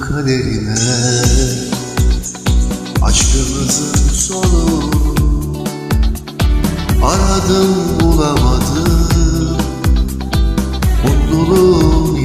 kaderime. Aşkımızın sonu. Aradım bulamadım. Mutluluğun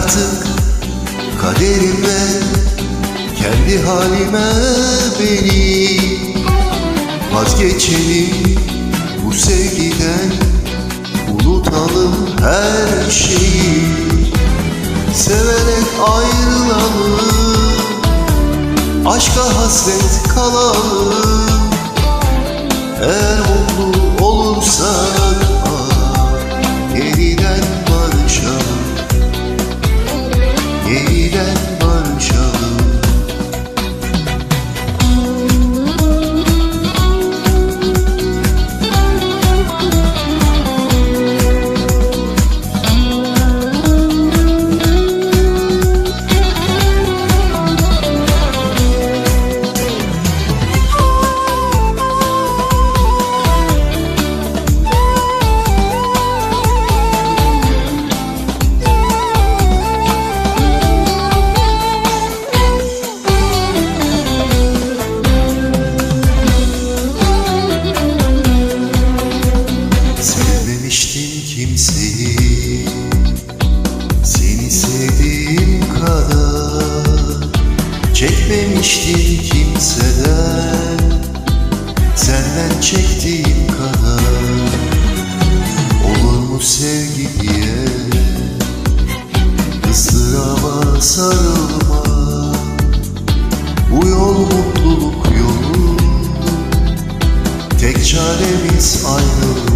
artık kaderime Kendi halime beni Vazgeçelim bu sevgiden Unutalım her şeyi. Severek ayrılalım Aşka hasret kalalım. Eğer mutlu olursak Çekmemiştim kimseden Senden çektiğim kadar. Olur mu sevgi diye ıstıraba sarılma. Bu yol mutluluk yolu. Tek çaremiz ayrılma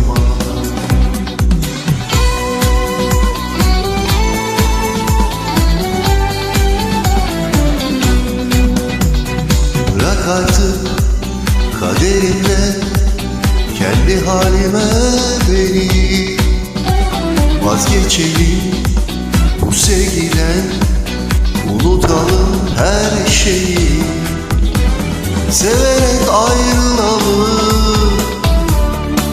artık kaderimle Kendi halime beni Vazgeçelim. Bu sevgiden Unutalım her şeyi. Severek ayrılalım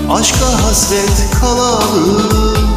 Aşka hasret kalalım